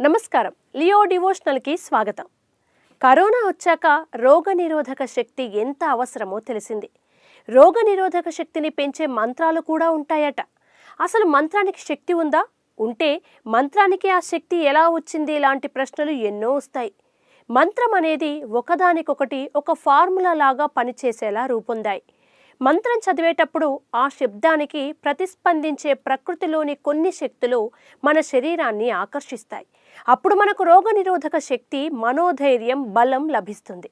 నమస్కారం. లియో డివోషనల్కి స్వాగతం. కరోనా వచ్చాక రోగనిరోధక శక్తి ఎంత అవసరమో తెలిసింది. రోగనిరోధక శక్తిని పెంచే మంత్రాలు కూడా ఉంటాయట. అసలు మంత్రానికి శక్తి ఉందా? ఉంటే మంత్రానికి ఆ శక్తి ఎలా వచ్చింది లాంటి ప్రశ్నలు ఎన్నో వస్తాయి. మంత్రం అనేది ఒకదానికొకటి ఒక ఫార్ములా లాగా పనిచేసేలా రూపొందాయి. మంత్రం చదివేటప్పుడు ఆ శబ్దానికి ప్రతిస్పందించే ప్రకృతిలోని కొన్ని శక్తులు మన శరీరాన్ని ఆకర్షిస్తాయి. అప్పుడు మనకు రోగనిరోధక శక్తి మనోధైర్యం బలం లభిస్తుంది.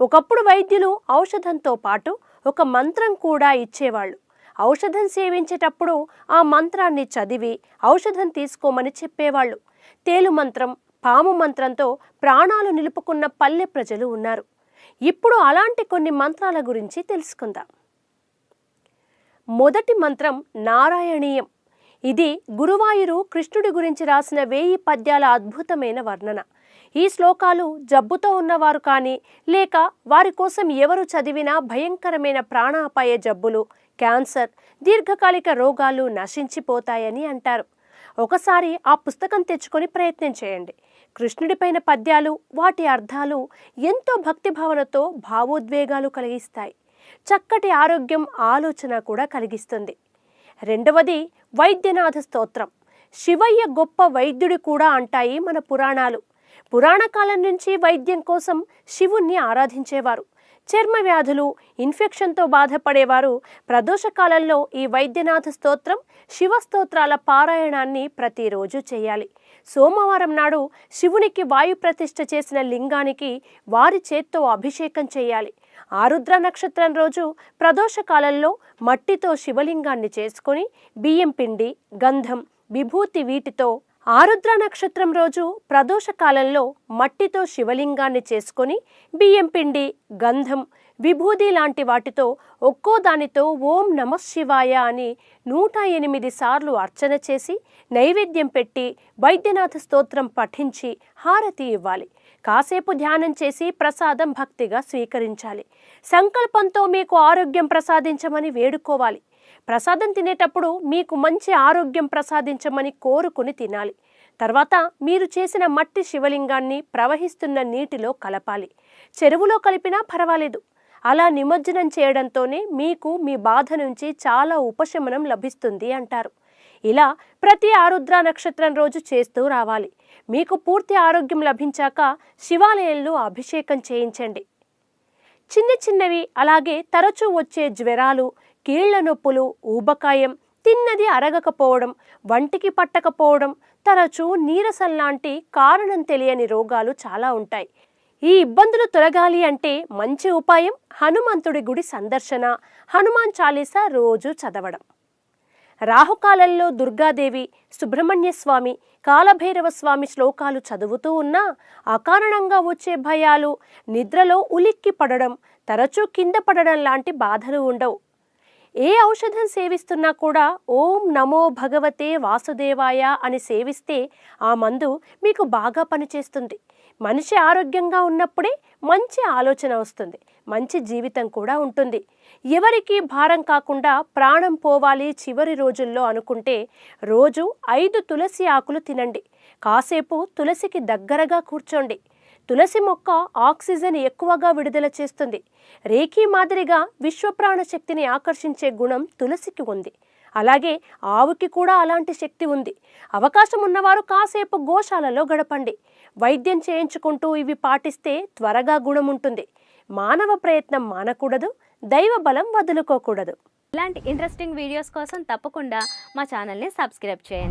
ఒకప్పుడు వైద్యులు ఔషధంతో పాటు ఒక మంత్రం కూడా ఇచ్చేవాళ్ళు. ఔషధం సేవించేటప్పుడు ఆ మంత్రాన్ని చదివి ఔషధం తీసుకోమని చెప్పేవాళ్ళు. తేలు మంత్రం పాము మంత్రంతో ప్రాణాలు నిలుపుకున్న పల్లె ప్రజలు ఉన్నారు. ఇప్పుడు అలాంటి కొన్ని మంత్రాల గురించి తెలుసుకుందాం. మొదటి మంత్రం నారాయణీయం. ఇది గురువాయూరు కృష్ణుడి గురించి రాసిన వేయి పద్యాల అద్భుతమైన వర్ణన. ఈ శ్లోకాలు జబ్బుతో ఉన్నవారు కానీ లేక వారి కోసం ఎవరు చదివినా భయంకరమైన ప్రాణాపాయ జబ్బులు క్యాన్సర్ దీర్ఘకాలిక రోగాలు నశించిపోతాయని అంటారు. ఒకసారి ఆ పుస్తకం తెచ్చుకొని ప్రయత్నం చేయండి. కృష్ణుడిపైన పద్యాలు వాటి అర్థాలు ఎంతో భక్తిభావనతో భావోద్వేగాలు కలిగిస్తాయి. చక్కటి ఆరోగ్యం ఆలోచన కూడా కలిగిస్తుంది. రెండవది వైద్యనాథ స్తోత్రం. శివయ్య గొప్ప వైద్యుడు కూడా అంటాయి మన పురాణాలు. పురాణకాలం నుంచి వైద్యం కోసం శివుణ్ణి ఆరాధించేవారు. చర్మ వ్యాధులు ఇన్ఫెక్షన్తో బాధపడేవారు. ప్రదోషకాలంలో ఈ వైద్యనాథ స్తోత్రం శివ స్తోత్రాల పారాయణాన్ని ప్రతిరోజు చేయాలి. సోమవారం నాడు శివునికి వాయు ప్రతిష్ఠ చేసిన లింగానికి వారి చేత్తో అభిషేకం చేయాలి. ఆరుద్ర నక్షత్రం రోజు ప్రదోష కాలంలో మట్టితో శివలింగాన్ని చేసుకొని బియ్యం పిండి గంధం విభూతి వీటితో ఆరుద్ర నక్షత్రం రోజు ప్రదోష కాలంలో మట్టితో శివలింగాన్ని చేసుకొని బియ్యం పిండి గంధం విభూది లాంటి వాటితో ఒక్కో దానితో ఓం నమ శివాయ అని నూట ఎనిమిది సార్లు అర్చన చేసి నైవేద్యం పెట్టి వైద్యనాథ స్తోత్రం పఠించి హారతి ఇవ్వాలి. కాసేపు ధ్యానం చేసి ప్రసాదం భక్తిగా స్వీకరించాలి. సంకల్పంతో మీకు ఆరోగ్యం ప్రసాదించమని వేడుకోవాలి. ప్రసాదం తినేటప్పుడు మీకు మంచి ఆరోగ్యం ప్రసాదించమని కోరుకుని తినాలి. తర్వాత మీరు చేసిన మట్టి శివలింగాన్ని ప్రవహిస్తున్న నీటిలో కలపాలి. చెరువులో కలిపినా పర్వాలేదు. అలా నిమజ్జనం చేయడంతోనే మీకు మీ బాధ నుంచి చాలా ఉపశమనం లభిస్తుంది అంటారు. ఇలా ప్రతి ఆరుద్ర నక్షత్రం రోజు చేస్తూ రావాలి. మీకు పూర్తి ఆరోగ్యం లభించాక శివాలయంలో అభిషేకం చేయించండి. చిన్న చిన్నవి అలాగే తరచూ వచ్చే జ్వరాలు కీళ్ళ నొప్పులు ఊబకాయం తిన్నది అరగకపోవడం వంటికి పట్టకపోవడం తరచూ నీరసం లాంటి కారణం తెలియని రోగాలు చాలా ఉంటాయి. ఈ ఇబ్బందులు తొలగాలి అంటే మంచి ఉపాయం హనుమంతుడి గుడి సందర్శన హనుమాన్ చాలీసా రోజు చదవడం. రాహుకాలంలో దుర్గాదేవి సుబ్రహ్మణ్య స్వామి కాలభైరవ స్వామి శ్లోకాలు చదువుతూ ఉన్నా అకారణంగా వచ్చే భయాలు నిద్రలో ఉలిక్కి పడడం తరచూ కింద పడడం లాంటి బాధలు ఉండవు. ఏ ఔషధం సేవిస్తున్నా కూడా ఓం నమో భగవతే వాసుదేవాయ అని సేవిస్తే ఆ మందు మీకు బాగా పనిచేస్తుంది. మనిషి ఆరోగ్యంగా ఉన్నప్పుడే మంచి ఆలోచన వస్తుంది మంచి జీవితం కూడా ఉంటుంది. ఎవరికి భారం కాకుండా ప్రాణం పోవాలి చివరి రోజుల్లో అనుకుంటే రోజు ఐదు తులసి ఆకులు తినండి. కాసేపు తులసికి దగ్గరగా కూర్చోండి. తులసి మొక్క ఆక్సిజన్ ఎక్కువగా విడుదల చేస్తుంది. రేఖీ మాదిరిగా విశ్వప్రాణ శక్తిని ఆకర్షించే గుణం తులసికి ఉంది. అలాగే ఆవుకి కూడా అలాంటి శక్తి ఉంది. అవకాశం ఉన్నవారు కాసేపు గోశాలలో గడపండి. వైద్యం చేయించుకుంటూ ఇవి పాటిస్తే త్వరగా గుణం ఉంటుంది. మానవ ప్రయత్నం మానకూడదు దైవ బలం వదులుకోకూడదు. ఇలాంటి ఇంట్రెస్టింగ్ వీడియోస్ కోసం తప్పకుండా మా ఛానల్ని సబ్స్క్రైబ్ చేయండి.